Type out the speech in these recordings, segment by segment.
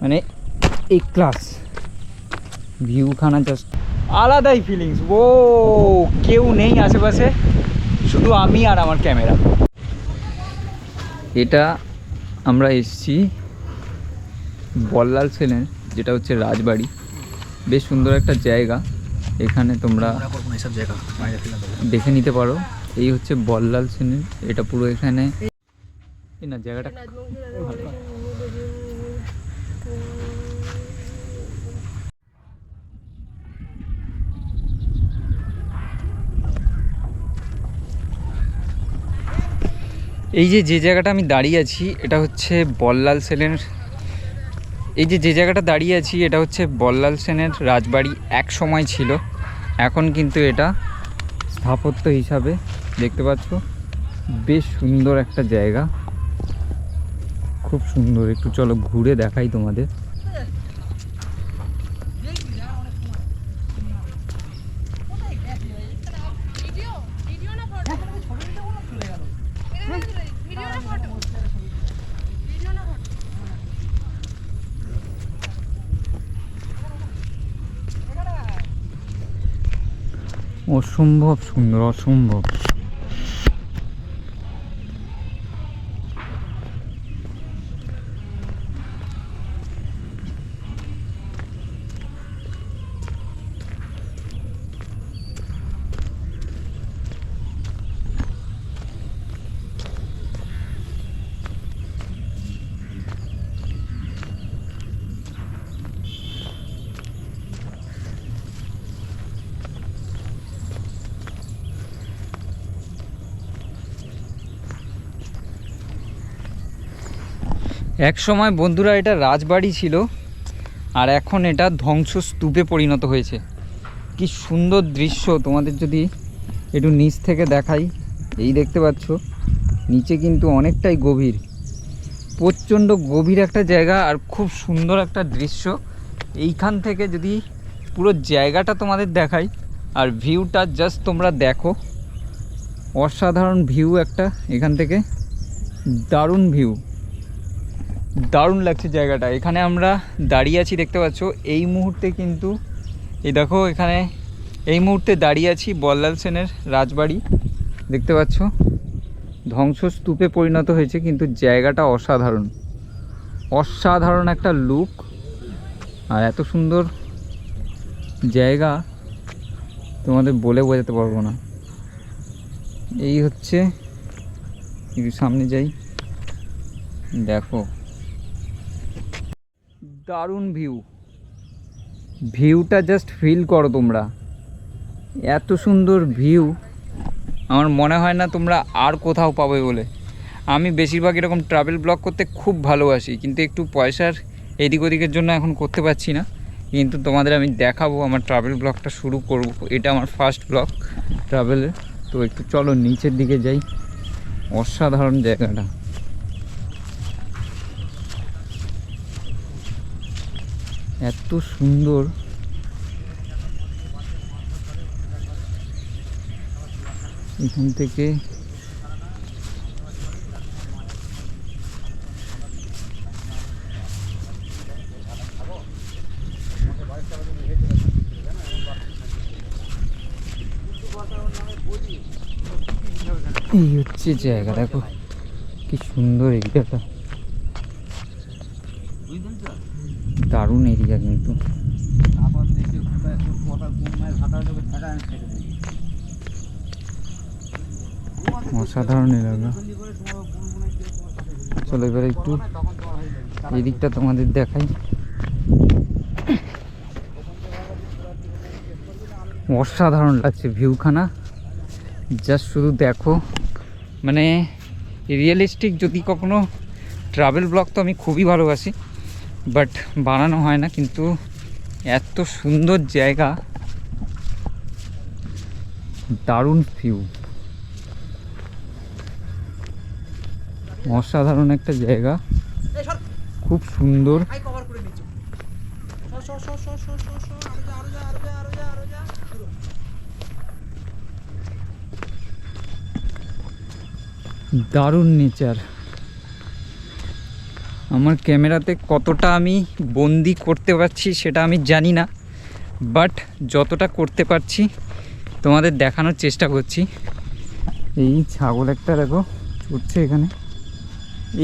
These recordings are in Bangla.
মানে এই ক্লাস ভিউখানা জাস্ট আলাদাই ফিলিংস ও কেউ নেই আশেপাশে শুধু আমি আর আমার ক্যামেরা এটা আমরা এসছি বল্লাল সেনের যেটা হচ্ছে রাজবাড়ি। বেশ সুন্দর একটা জায়গা। এখানে তোমরা দেখে নিতে পারো। এই হচ্ছে বল্লাল সেনের এটা পুরো এখানে। না জায়গাটা এই যে যে জায়গাটা আমি দাঁড়িয়ে আছি, এটা হচ্ছে বল্লাল সেনের। এই যে যে জায়গাটা দাঁড়িয়ে আছি, এটা হচ্ছে বল্লাল সেনের রাজবাড়ি এক সময় ছিল। এখন কিন্তু এটা স্থাপত্য হিসাবে দেখতে পাচ্ছ, বেশ সুন্দর একটা জায়গা। খুব সুন্দর। একটু চলো ঘুরে দেখাই তোমাদের ভিডিও ভিডিও না ফটো ভিডিও না ফটো ভিডিও না ফটো অসম্ভব সুন্দর অসম্ভব। এক সময় বন্ধুরা এটা রাজবাড়ি ছিল, আর এখন এটা ধ্বংসস্তূপে পরিণত হয়েছে। কি সুন্দর দৃশ্য, তোমাদের যদি একটু নিচ থেকে দেখাই, এই দেখতে পাচ্ছ, নিচে কিন্তু অনেকটাই গভীর। প্রচণ্ড গভীর একটা জায়গা আর খুব সুন্দর একটা দৃশ্য। এইখান থেকে যদি পুরো জায়গাটা তোমাদের দেখাই, আর ভিউটা জাস্ট তোমরা দেখো। অসাধারণ ভিউ একটা, এখান থেকে দারুণ ভিউ। দারুণ লাগছে জায়গাটা। এখানে আমরা দাঁড়িয়ে আছি, দেখতে পাচ্ছ। এই মুহূর্তে কিন্তু, এই দেখো এখানে, এই মুহূর্তে দাঁড়িয়ে আছি বল্লাল সেনের রাজবাড়ি। দেখতে পাচ্ছ, ধ্বংসস্তূপে পরিণত হয়েছে, কিন্তু জায়গাটা অসাধারণ। অসাধারণ একটা লুক আর এত সুন্দর জায়গা, তোমাদের বলে বোঝাতে পারব না। এই হচ্ছে সামনে যাই। দেখো। দারুণ ভিউ। ভিউটা জাস্ট ফিল করো তোমরা। এত সুন্দর ভিউ। আমার মনে হয় না তোমরা আর কোথাও পাবে বলে। আমি বেশিরভাগ এরকম ট্রাভেল ব্লগ করতে খুব ভালোবাসি, কিন্তু একটু পয়সার এদিক ওদিকের জন্য এখন করতে পারছি না। কিন্তু তোমাদের আমি দেখাবো আমার ট্রাভেল ব্লগটা শুরু করব। এটা আমার ফার্স্ট ব্লগ ট্রাভেলের তো একটু চলো নিচের দিকে যাই। অসাধারণ জায়গাটা। এত সুন্দর। এখান থেকে এই হচ্ছে জায়গা দেখো। কি সুন্দর এরিয়াটা দারুণ এরিয়া কিন্তু। অসাধারণ এলাকা। চলো এবার একটু এই দিকটা তোমাদের দেখাই। অসাধারণ লাগছে ভিউখানা। জাস্ট শুধু দেখো। মানে রিয়েলিস্টিক যদি কখনো ট্রাভেল ব্লগ তো আমি খুবই ভালোবাসি। বাট বানানো হয় না কিন্তু এত সুন্দর জায়গা। দারুণ ভিউ অসাধারণ একটা জায়গা। খুব সুন্দর। দারুণ নেচার আমার ক্যামেরাতে কতটা আমি বন্দি করতে পারছি সেটা আমি জানি না বাট যতটা করতে পারছি তোমাদের দেখানোর চেষ্টা করছি। এই ছাগল একটা দেখো, উঠছে এখানে।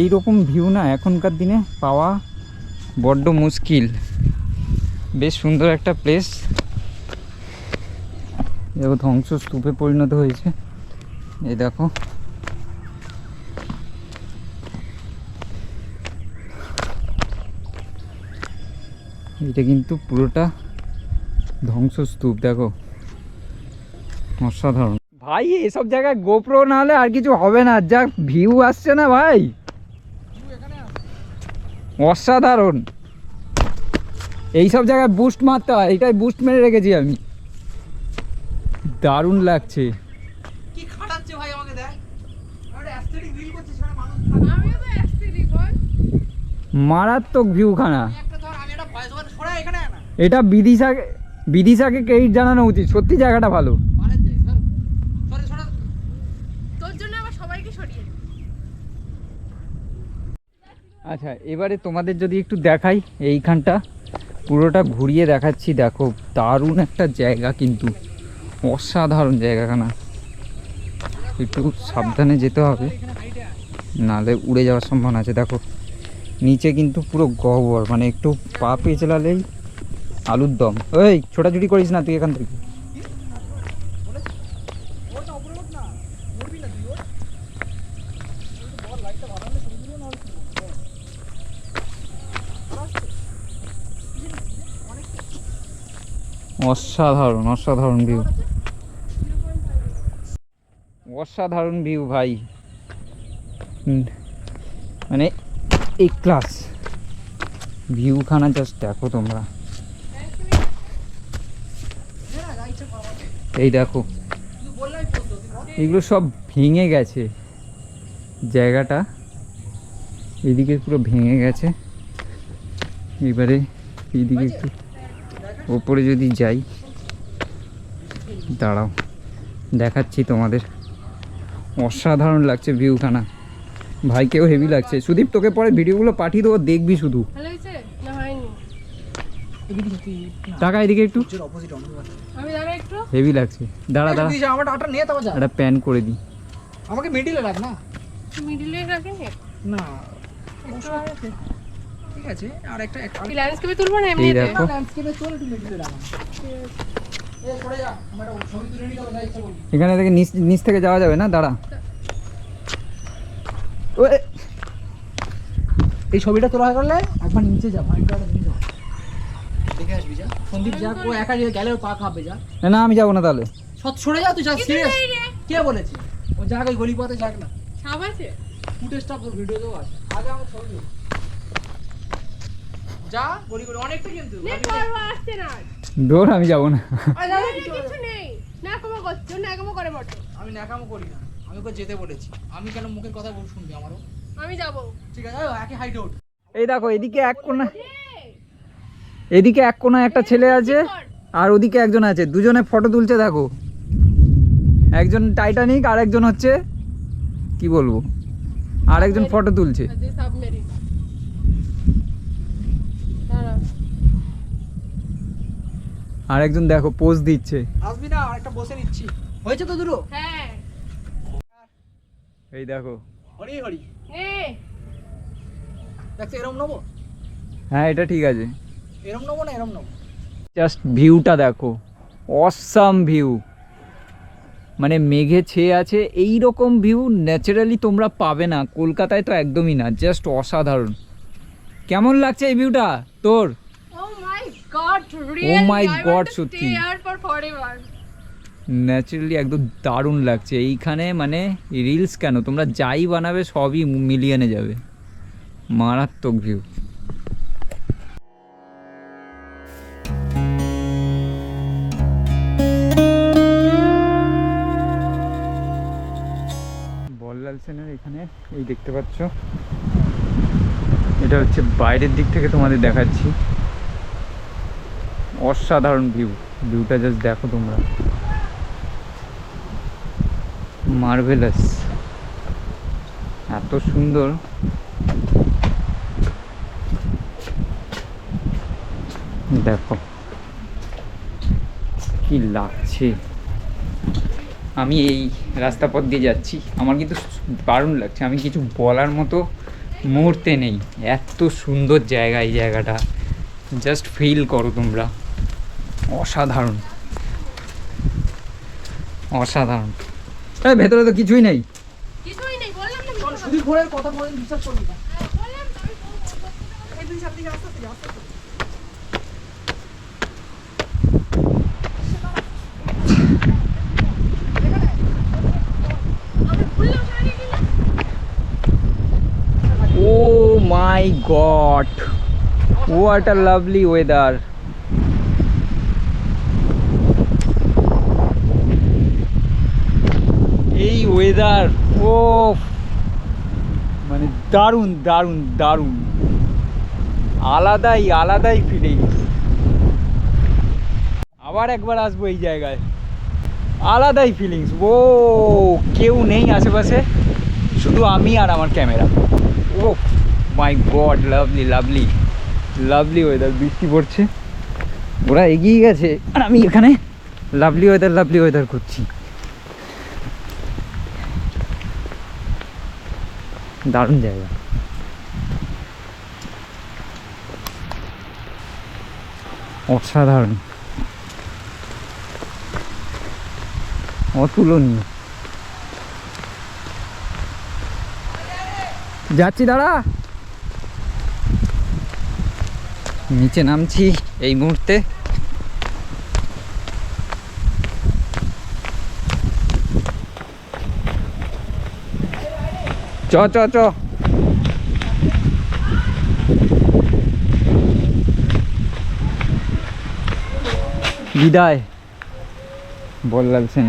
এই রকম ভিউ না এখনকার দিনে পাওয়া বড্ড মুশকিল। বেশ সুন্দর একটা প্লেস দেখো ধ্বংসস্তূপে পরিণত হয়েছে। এই দেখো। এটা কিন্তু পুরোটা ধ্বংসস্তূপ দেখো। অসাধারণ। ভাই এসব জায়গায় গোপ্রো না হলে আর কিছু হবে না। যা ভিউ আসছে না ভাই। অসাধারণ। এইসব জায়গায় বুস্ট মারতে হয়। এটাই বুস্ট মেরে রেখেছি আমি। দারুণ লাগছে। মারাত্মক ভিউ ভাই এটা বিদিশাকে বিদিশাকে ক্রেডিট জানানো উচিত। সত্যি জায়গাটা ভালো। আচ্ছা এবারে তোমাদের যদি একটু দেখাই এইখানটা। পুরোটা ঘুরিয়ে দেখাচ্ছি। দেখো দারুণ একটা জায়গা কিন্তু। অসাধারণ জায়গাখানা। একটু সাবধানে যেতে হবে। নাহলে উড়ে যাওয়ার সম্ভাবনা আছে। দেখো নিচে কিন্তু পুরো গহ্বর। মানে একটু পা পেঁচলালেই আলুর দম। ওই ছোটাছুটি করিস না তুই এখান থেকে। অসাধারণ অসাধারণ ভিউ অসাধারণ ভিউ ভাই। মানে এই ক্লাস ভিউখানা জাস্ট দেখো তোমরা। এই দেখো। এগুলো সব ভেঙে গেছে। জায়গাটা এদিকে পুরো ভেঙে গেছে। এবারে এইদিকে একটু ওপরে যদি যাই, দাঁড়াও, দেখাচ্ছি তোমাদের। অসাধারণ লাগছে ভিউখানা ভাইকেও হেভি লাগছে। সুদীপ, তোকে পরে ভিডিওগুলো পাঠিয়ে দেবো, দেখবি শুধু ভালো হয়েছে না হয়নি এদিকে তুই টাকা এদিকে একটু। হচ্ছে অপোজিট অন্য আমি দাঁড়া একটু। হেভি লাগছে। দাঁড়া দাঁড়া। আমার নিয়ে তারপর যা। একটা প্যান করে দিই। আমাকে মিডিলে রাখ না। মিডিলে রাখেন না? ঠিক আছে আর একটা ল্যান্ডস্কেপে তুলবো ল্যান্ডস্কেপে একটু মিডিলে রাখ। এখানে থেকে নিচ নিচ থেকে যাওয়া যাবে না? দাঁড়া। এই ছবিটা তোলা হয়ে গেলে একবার নিচে যা ভাইটা নিচে যা। দেখে আসবি যা। সন্দীপ যা ও একা গেলে পা কাঁপবে যা। না, না আমি যাব না তাহলে। সৎ সরে যা তুই যা সিরিয়াস কে বলেছে? ও যাক ওই গলি পথে যাক না। সাপ আছে। ফুটেজটা তোর ভিডিও আছে। আগে আমার ছবি যা গলি গলি অনেকটা কিন্তু। আসছে না দৌড় আমি যাব না। আরে কিছু হবে না। কিছু নেই। না করছ না করে বটো। আমি ন্যাকামো করি না। আমি ওকে যেতে বলেছি। আমি কেন মুখের কথা বল শুনবি আমারও? আমি যাব। ঠিক আছে এই দেখো এদিকে এক কোনা এদিকে এক কোনায় একটা ছেলে আছে আর ওদিকে একজন আছে। দুজনে ফটো তুলছে দেখো। একজন টাইটানিক আর একজন হচ্ছে কি বলব? আর একজন ফটো তুলছে। আর একজন দেখো পোজ দিচ্ছে। আসবি না আরেকটা বসে নিচ্ছি। হয়েছে তো দুটো? হ্যাঁ। এই দেখো। হরি হরি। নে দেখছ নেব? হ্যাঁ এটা ঠিক আছে। এরম নেব না এরম নেব। জাস্ট ভিউটা দেখো। অসাম ভিউ মানে মেঘে ছেয়ে আছে এই রকম ভিউ ন্যাচারালি তোমরা পাবে না। কলকাতায় তো একদমই না জাস্ট অসাধারণ। কেমন লাগছে এই ভিউটা তোর? ও মাই গড সত্যি। আর ফর ফরএভার ন্যাচারালি একদম দারুণ লাগছে। এইখানে মানে রিলস কেন? তোমরা যাই বানাবে সবই মিলিয়নে যাবে। মারাত্মক ভিউ স্টেশনের এখানে, এই দেখতে পাচ্ছ। এটা হচ্ছে বাইরের দিক থেকে তোমাদের দেখাচ্ছি। অসাধারণ ভিউ ভিউটা জাস্ট দেখো তোমরা। মার্ভেলাস এত সুন্দর। দেখো। কি লাগছে। আমি এই রাস্তা পথ দিয়ে যাচ্ছি। আমার কিন্তু দারুণ লাগছে। আমি কিছু বলার মতো মুহূর্তে নেই। এত সুন্দর জায়গা এই জায়গাটা। জাস্ট ফিল করো তোমরা। অসাধারণ। অসাধারণ। এই ভেতরে তো কিছুই নেই। কিছুই নেই বললাম না চল সুধীর কথা বলে বিশ্বাস করবি না বললাম তো আমি এই দুই সামনে রাস্তা থেকে রাস্তা থেকে। আমি ভুললাম সামনে গেলে ও my god. What a lovely weather এই ওয়েদার ও মানে দারুণ দারুণ দারুণ। আলাদাই আলাদাই ফিলিং আবার একবার আসব এই জায়গায়। আলাদাই ফিলিংস ও কেউ নেই আশেপাশে। শুধু আমি আর আমার camera. Oh my god lovely lovely lovely weather বৃষ্টি পড়ছে। ওরা এগিয়ে গেছে। আর আমি এখানে? লাভলি ওয়েদার লাভলি ওয়েদার করছি। দারুণ জায়গা। অসাধারণ। অতুলনীয়। যাচ্ছি দাঁড়া। নিচে নামছি এই মুহূর্তে। চ চ চ। বিদায় বল্লাল সেন।